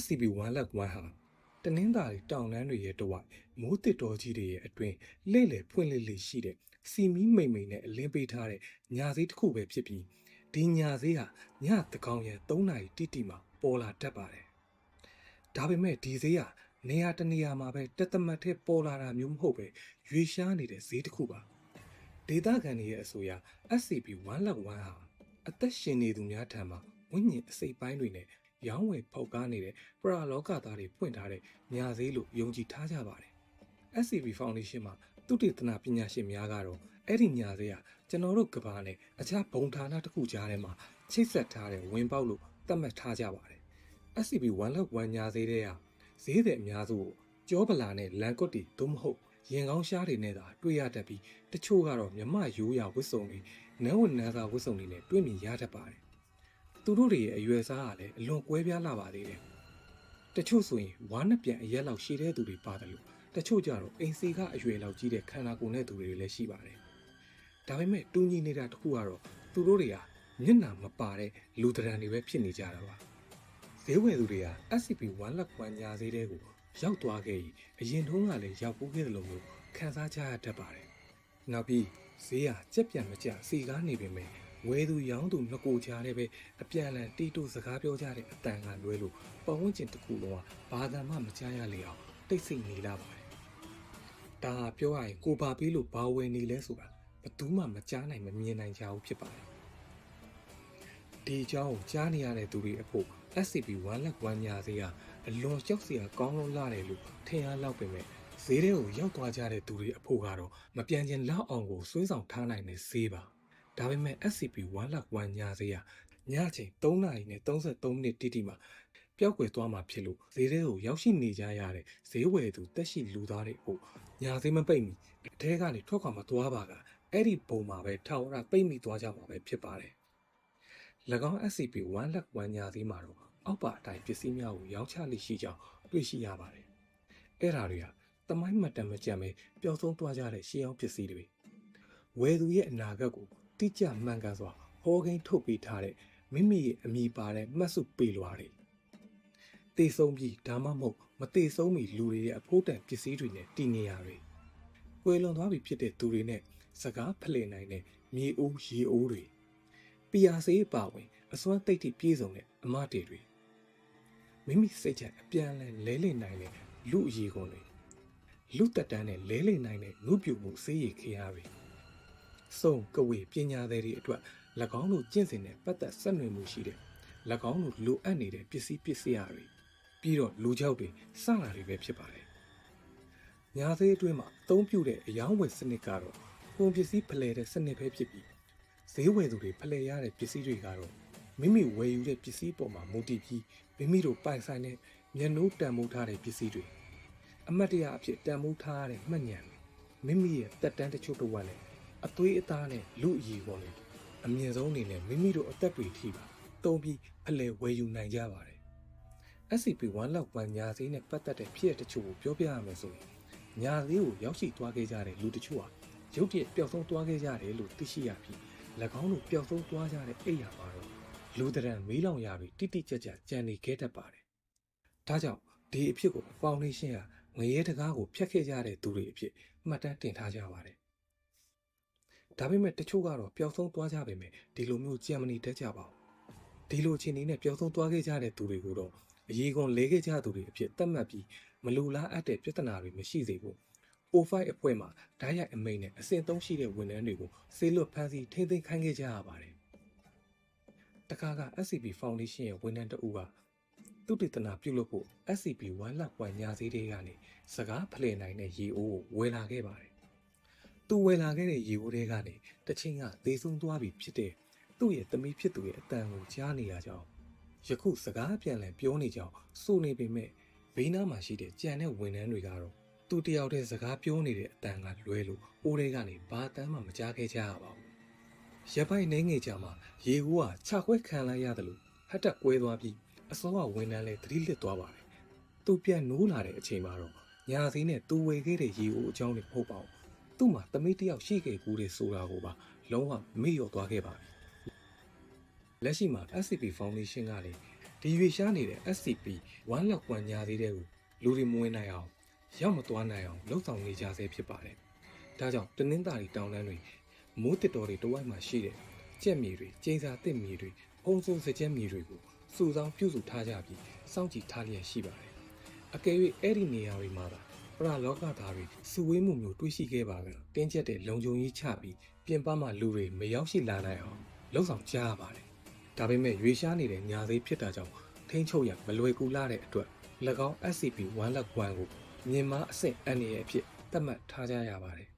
SCP-1 လက်1ဟာတနင်္သာရီတောင်တန်းတွေရဲ့တဝိုက်မိုးတစ်တော်ကြီးတွေရဲ့အတွင်းလှည့်လည်ဖွင့်လှစ်လေးရှိတဲ့စီမီမိန်မိန်နဲ့အလင်းပေးထားတဲ့ညာစည်းတစ်ခုပဲဖြစ်ပြီးဒီညာစည်းဟာညတကောင်ရဲ့3နာရီတိတိမှာပေါ်လာတတ်ပါတယ်။ဒါပေမဲ့ဒီစည်းဟာနေရာတစ်နေရာမှာပဲတက်သမတ်ထဲပေါ်လာတာမျိုးမဟုတ်ပဲရွေရှားနေတဲ့ဈေးတစ်ခုပါ။ဒေတာကန်တွေရဲ့အဆိုအရ SCP-1 လက်1ဟာအသက်ရှင်နေသူများထံမှာဝိညာဉ်အစိတ်ပိုင်းတွေနဲ့ ရောင်းဝယ်ဖောက်ကားနေတဲ့ပရာလောကသားတွေဖွင့်ထားတဲ့ညာဈေးလို့ယုံကြည်ထားကြပါတယ်။ SCP Foundation မှာသုတေသနပညာရှင်များကတော့အဲ့ဒီညာဈေးဟာကျွန်တော်တို့ကဘာနဲ့အခြားဘုံဌာနတစ်ခုကြားထဲမှာချိတ်ဆက်ထားတဲ့ဝင်ပေါက်လို့သတ်မှတ်ထားကြပါတယ်။ SCP 1လောက်1ညာဈေးတဲ့ဟာဈေးတဲ့အများစုကိုကြောပလာနဲ့လန်ကွတ်တီသို့မဟုတ်ရင်ကောင်းရှားတွေနဲ့သာတွေ့ရတတ်ပြီးတချို့ကတော့မြမရိုးရာဝတ်စုံတွေနန်းဝန်နန်းစာဝတ်စုံတွေနဲ့တွေ့မြင်ရတတ်ပါတယ်။ သူတို့တွေရဲ့အရွယ်စားကလည်းအလွန်ကွဲပြားလာပါသေးတယ်။တချို့ဆိုရင်ဝါးနှစ်ပြန်အရက်လောက်ရှည်တဲ့သူတွေပါတယ်လို့တချို့ကြတော့အိမ်စီကအရွယ်လောက်ကြီးတဲ့ခန္ဓာကိုယ်နဲ့သူတွေလည်းရှိပါတယ်။ဒါပေမဲ့တူညီနေတာတစ်ခုကတော့သူတို့တွေကမျက်နှာမပါတဲ့လူဒရန်တွေပဲဖြစ်နေကြတာပါ။ဈေးဝယ်သူတွေက SCP-1 လက်ခွန်ညာဈေးတွေကိုရောက်သွားခဲ့ရင်အရင်တုန်းကလည်းရောက်ပိုးခဲ့တယ်လို့မျိုးခံစားကြရတတ်ပါတယ်။နောက်ပြီးဈေးဟာကြက်ပြန်မကြစီကားနေပေမဲ့ ဝယ်သူရောင်းသူနှစ်ကိုကြားထဲပဲအပြန်အလှန်တီးတိုးစကားပြောကြတဲ့အတန်ကလွဲလို့ပတ်ဝန်းကျင်တစ်ခုလုံးကဘာသာမှမကြားရလေအောင်တိတ်ဆိတ်နေလာပါတယ်။ဒါဟာပြောရရင်ကိုပါပေးလို့ဘာဝယ်နေလဲဆိုတာဘယ်သူမှမကြားနိုင်မမြင်နိုင်ကြဘူးဖြစ်ပါတယ်။ဒီအကြောင်းကိုကြားနေရတဲ့သူတွေအဖို့ SCP-1 လက်1ညာဈေးကအလွန်ကြောက်စရာကောင်းလို့လာတယ်လို့ထင်ရလောက်ပေမဲ့ဈေးတွေကိုရောက်သွားကြတဲ့သူတွေအဖို့ကတော့မပြန်ကျင်လောက်အောင်ကိုစွဲဆောင်ထားနိုင်တဲ့ဈေးပါ ဒါပေမဲ့ SCP-1 လက်1ညာဈေးကညချိန်3နာရီနဲ့33မိနစ်တိတိမှာပျောက်ကွယ်သွားမှာဖြစ်လို့ဈေးတွေကိုရောက်ရှိနေကြရတဲ့ဈေးဝယ်သူတက်ရှိလူသားတွေဖို့ညာဈေးမပိတ်မီအထဲကနေထွက်ခွာမသွားပါကအဲ့ဒီပုံမှာပဲထောင်ရပိတ်မိသွားကြမှာပဲဖြစ်ပါတယ်၎င်း SCP-1 လက်1ညာဈေးမှာတော့အောက်ပါအတိုင်းပစ္စည်းများကိုရောင်းချလိရှိကြောင်းတွေ့ရှိရပါတယ်။အဲ့ဓာတွေကတမိုင်းမှတ်တမ်းမကြံပဲပျောက်ဆုံးသွားကြတဲ့ရှေးအောင်ပစ္စည်းတွေဝယ်သူရဲ့အနာဂတ်ကို တိကျမှန်ကန်စွာဟောကိန်းထုတ်ပေးထားတဲ့မိမိရဲ့အမိပါတဲ့မှတ်စုပေလွာတွေတေဆုံးပြီးဒါမှမဟုတ်မတေဆုံးမီလူတွေရဲ့အဖို့တန်ပစ္စည်းတွေနဲ့တည်နေရတွေကွယ်လွန်သွားပြီဖြစ်တဲ့သူတွေနဲ့စကားဖလှယ်နိုင်တဲ့မြေအိုးရေအိုးတွေပီယာစေးအပါဝင်အစွမ်းတိတ်တိပြည့်စုံတဲ့အမတေတွေမိမိစိတ်ချအပြန်လဲလဲလိမ့်နိုင်တဲ့လူအရေးကုန်တွေလူတက်တန်းနဲ့လဲလိမ့်နိုင်တဲ့လူပြူမှုစေးရည်ခရားတွေ စုံကဝေပညာသည်တွေအတွက်၎င်းတို့ကျင့်စဉ်နဲ့ပတ်သက်ဆက်နွယ်မှုရှိတဲ့၎င်းတို့လိုအပ်နေတဲ့ပစ္စည်းပစ္စည်းတွေပြီးတော့လူကြောက်တွေစတာတွေပဲဖြစ်ပါတယ်။ညာသေးအတွင်းမှာအသုံးပြုတဲ့အယောင်းဝယ်စနစ်ကတော့ကုန်ပစ္စည်းဖလှယ်တဲ့စနစ်ပဲဖြစ်ပြီးဈေးဝယ်သူတွေဖလှယ်ရတဲ့ပစ္စည်းတွေကတော့မိမိဝယ်ယူတဲ့ပစ္စည်းပေါ်မှာမူတည်ပြီးမိမိတို့ပိုင်ဆိုင်တဲ့မျက်နှိုးတန်မိုးထားတဲ့ပစ္စည်းတွေအမတ်တရအဖြစ်တန်မိုးထားရတဲ့မှတ်ဉာဏ်မိမိရဲ့တက်တန်းတချို့တစ်ဝက်နဲ့ အသွေးအသားနဲ့လူအည်ပေါ်နဲ့အမြင့်ဆုံးအနေနဲ့မိမိတို့အသက်တွေထိပါတုံးပြီးအလဲဝယ်ယူနိုင်ကြပါတယ် SCP-1 လောက်ပန်ညာစည်းနဲ့ပတ်သက်တဲ့ဖြစ်ရတချို့ကိုပြောပြရမယ်ဆိုရင်ညာစည်းကိုရောက်ရှိသွားခဲ့ကြတဲ့လူတချို့ဟာရုတ်တရက်ပျောက်ဆုံးသွားခဲ့ကြတယ်လို့သိရှိရပြီး၎င်းတို့ပျောက်ဆုံးသွားကြတဲ့အိယာမှာတော့လူတရံမီးလောင်ရာတွေတိတိကျကျကြံနေခဲ့တတ်ပါတယ်။ဒါကြောင့်ဒီအဖြစ်ကိုဖောင်ဒေးရှင်းကငရဲတကားကိုဖျက်ခဲ့ကြတဲ့သူတွေအဖြစ်မှတ်တမ်းတင်ထားကြပါတယ်။ ဒါပေမဲ့တချို့ကတော့ပျောက်ဆုံးသွားကြပေမဲ့ဒီလိုမျိုးကြံမနေတတ်ကြပါဘူး။ဒီလိုချင်းနေနဲ့ပျောက်ဆုံးသွားခဲ့ကြတဲ့သူတွေကိုတော့အရေးကုန်လဲခဲ့ကြသူတွေအဖြစ်သတ်မှတ်ပြီးမလူလားအပ်တဲ့ပြဿနာတွေမရှိစေဘူး။ O5 အဖွဲ့မှာဓာတ်ရိုက်အမိန်နဲ့အဆင့်သုံးရှိတဲ့ဝန်ထမ်းတွေကိုဆေးလွတ်ဖမ်းဆီးထိမ့်သိမ်းခိုင်းခဲ့ကြရပါတယ်တခါက SCP Foundation ရဲ့ဝန်ထမ်းတဦးကသူတည်တနာပြုလုပ်ဖို့ SCP 1လက်ပွိုင်ညာစည်းတွေကနေစကားဖလှယ်နိုင်တဲ့ရေအိုးကိုဝယ်လာခဲ့ပါတယ်။ သူဝယ်လာခဲ့တဲ့ရေအိုးတွေကနေတချင်းကသေဆုံးသွားပြီဖြစ်တဲ့သူ့ရဲ့သမီးဖြစ်သူရဲ့အတန်ကိုကြားနေရကြောင်းယခုစကားပြန်လည်ပြောနေကြောင်းစိုးနေပေမဲ့ဘေးနားမှာရှိတဲ့ကြံတဲ့ဝန်ထမ်းတွေကတော့သူတယောက်တည်းစကားပြောနေတဲ့အတန်ကလွဲလို့အိုးတွေကနေဘာတမ်းမှမကြားခဲ့ကြရပါဘူးရပိုင်နေငယ်ကြမှာရေဟူးကခြာခွဲခံလိုက်ရတယ်လို့ဟတ်တက်ကွဲသွားပြီးအစောကဝန်ထမ်းလဲသတိလစ်သွားပါတယ်။သူပြန်နိုးလာတဲ့အချိန်မှာတော့ညာစည်းနဲ့သူဝေခဲ့တဲ့ရေဟူးအကြောင်းတွေမဟုတ်ပါဘူး။ သူ့မှာသမီးတယောက်ရှိခဲ့ကူးတဲ့ဆိုတာကိုပါလုံးဝမေ့လျော့သွားခဲ့ပါပြီ။လက်ရှိမှာ SCP Foundation ကလည်းဒီရွေရှားနေတဲ့ SCP 1လောက်ကွန်ညာသေးတဲ့ကိုလူတွေမဝင်နိုင်အောင်ရောက်မသွားနိုင်အောင်လှုပ်ဆောင်နေကြဆဲဖြစ်ပါတယ်။ဒါကြောင့်တနင်္သာရီတောင်တန်းတွေမိုးတစ်တော်တွေတဝိုက်မှာရှိတဲ့ကြက်မြေတွေကျင်းစာတစ်မြေတွေအုံစုံစကြက်မြေတွေကိုစုဆောင်းပြုစုထားကြပြီးစောင့်ကြည့်ထားလျက်ရှိပါတယ်။အကယ်၍အဲ့ဒီနေရာတွေမှာသာပ ရလောကသားတွေစုဝေးမှုမျိုးတွေးရှိခဲ့ပါကတင်းကျပ်တဲ့လုံခြုံရေးချပြီးပြင်ပမှာလူတွေမရောက်ရှိလာနိုင်အောင်လှုပ်ဆောင်ကြရပါတယ်။ဒါပေမဲ့ရွေရှားနေတဲ့ညာသေးဖြစ်တာကြောင့်ထိန်းချုပ်ရမလွယ်ကူလာတဲ့အတွက်၎င်း SCP 1 Lab 1ကိုမြင်မအဆင့်အန္တရာယ်အဖြစ်သတ်မှတ်ထားကြရပါတယ်